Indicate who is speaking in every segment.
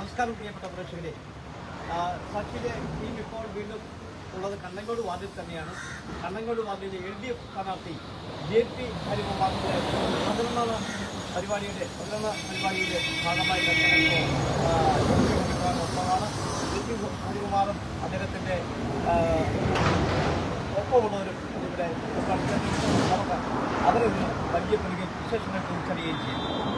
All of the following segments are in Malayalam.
Speaker 1: നമസ്കാരം പ്രിയപ്പെട്ട പ്രേക്ഷകരെ. സാക്ഷിയിലെ ടീം ഇപ്പോൾ വീണ്ടും ഉള്ളത് കണ്ണങ്കോട് വാർഡിൽ തന്നെയാണ്. കണ്ണങ്കോട് വാർഡിലെ എൽ ഡി എഫ് സ്ഥാനാർത്ഥി ജെ പി ഹരികുമാറിന്റെ പതിനൊന്നാം പരിപാടിയുടെ പതിനൊന്നാം പരിപാടിയുടെ ഭാഗമായി തന്നെയാണ് ജെ പി ഹരികുമാറും അദ്ദേഹത്തിന്റെ ഒപ്പമുള്ളവരും ഇവിടെ അവരെ വലിയ പരിചയപ്പെടുകയും വിശേഷങ്ങൾ തിരിച്ചറിയുകയും ചെയ്യും.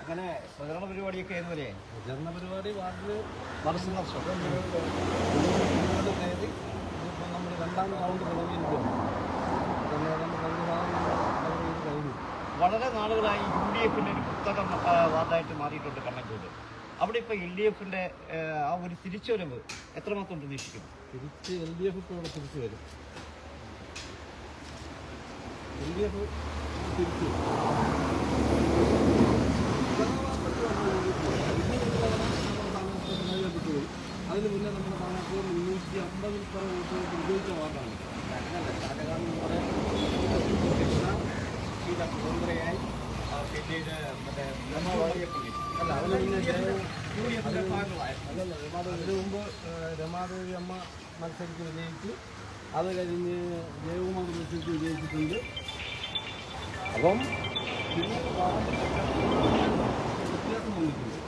Speaker 1: അങ്ങനെ പ്രചരണ പരിപാടിയൊക്കെ ഏതുവരെ
Speaker 2: പ്രചരണ പരിപാടി വാർഡിൽ
Speaker 1: മനസ്സന്ദർശനം
Speaker 2: മുന്നോട്ട് കയറി ഇതിപ്പോൾ നമ്മൾ രണ്ടാം റൗണ്ട് തുടങ്ങിയിരിക്കുന്നു കഴിഞ്ഞു.
Speaker 1: വളരെ നാളുകളായി യു ഡി എഫിന്റെ ഒരു പുസ്തകം വാർഡായിട്ട് മാറിയിട്ടുണ്ട് കണ്ണങ്കോട് അവിടെ ഇപ്പോൾ എൽ ഡി എഫിന്റെ ആ ഒരു തിരിച്ചുവരവ് എത്രമാത്രം പ്രതീക്ഷിക്കും
Speaker 2: തിരിച്ച് എൽ ഡി എഫ് ഇപ്പോൾ ഇവിടെ തിരിച്ചു വരും. എൽ ഡി എഫ് അതിന് മുന്നേ നമ്മുടെ സ്ഥാനാർത്ഥി മുന്നൂറ്റി അമ്പതിൽ പല വോട്ടുകൾക്ക് വിജയിച്ച വാർഡാണ്
Speaker 1: സ്വതന്ത്രയായി
Speaker 2: അതിന് മുന്നേ മുമ്പ് രമാദേവി അമ്മ മത്സരിച്ച് വിജയിച്ചു. അത് കഴിഞ്ഞ് ജയകുമാർ മത്സരിച്ച് വിജയിച്ചിട്ടുണ്ട്. അപ്പം വ്യത്യാസം വന്നിട്ടുണ്ട്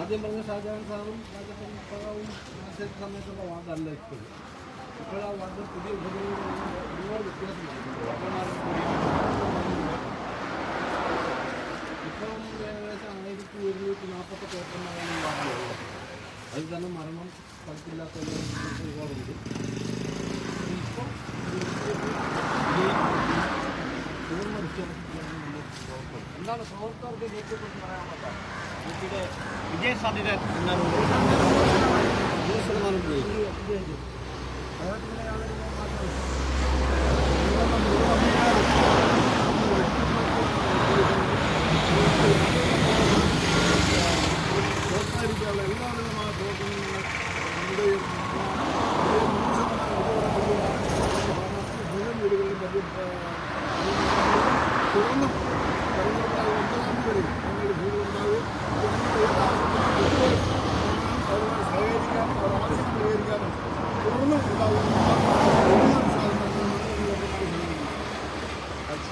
Speaker 2: ആദ്യം പറഞ്ഞ ഷാജഹാൻ സാറും രാജപ്പൻ സഖാവും മത്സരിച്ച സമയത്തുള്ള വാദമല്ല ഇപ്പോഴും. ഇപ്പോഴാ വാദം പുതിയ ഉപകരണം ഒരുപാട് വ്യത്യാസം വന്നിട്ടുണ്ട് ഇപ്പം ഏകദേശം ആയിരത്തി ഒരുന്നൂറ്റി നാൽപ്പത്തെട്ട് വോട്ടർമാരാണ് വാദമുള്ളത് അതിൽ തന്നെ മരണം സ്ഥലത്തില്ലാത്ത ഒരുപാടുണ്ട് ഇപ്പം പൂർണ വിശ്വാസത്തിലാണ് നമ്മൾ പ്രവർത്തനം
Speaker 1: എന്താണ് പ്രവർത്തകർക്ക് ജയിച്ചെക്കുറിച്ച് പറയാനുള്ളത് വിജയ സാധ്യത എന്താണ്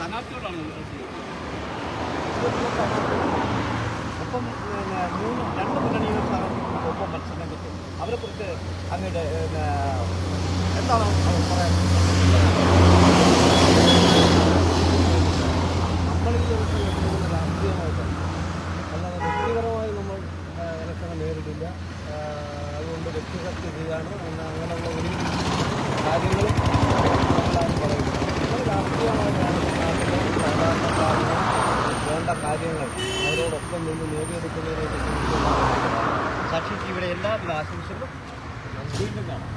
Speaker 1: സ്ഥാനാർത്ഥിയോടാണ് ഒപ്പം മൂന്ന് രണ്ട് മുന്നണിയുടെ സ്ഥാനാർത്ഥികളും ഒപ്പം മത്സരരംഗത്ത് അവരെ കുറിച്ച് അങ്ങയുടെ എന്താണ് പറയാൻ
Speaker 2: നമ്മളിൽ നേരിടുന്ന രാഷ്ട്രീയമായിട്ടാണ്. അല്ലാതെ നമ്മൾ ഇലക്ഷനെ നേരിടില്ല. അതുകൊണ്ട് വ്യക്തിഹത്യ ചെയ്യാണ് പിന്നെ അങ്ങനെയുള്ള ഒരു കാര്യങ്ങളും നേടിയെടുക്കുന്നതിനെ
Speaker 1: ഇവിടെ എല്ലാ എല്ലാവിധ ആശംസകളും വീണ്ടും കാണാം.